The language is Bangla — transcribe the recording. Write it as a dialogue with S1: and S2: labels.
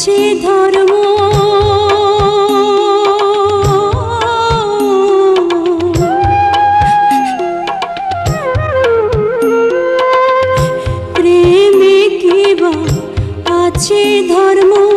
S1: আছে ধর? ধর্ম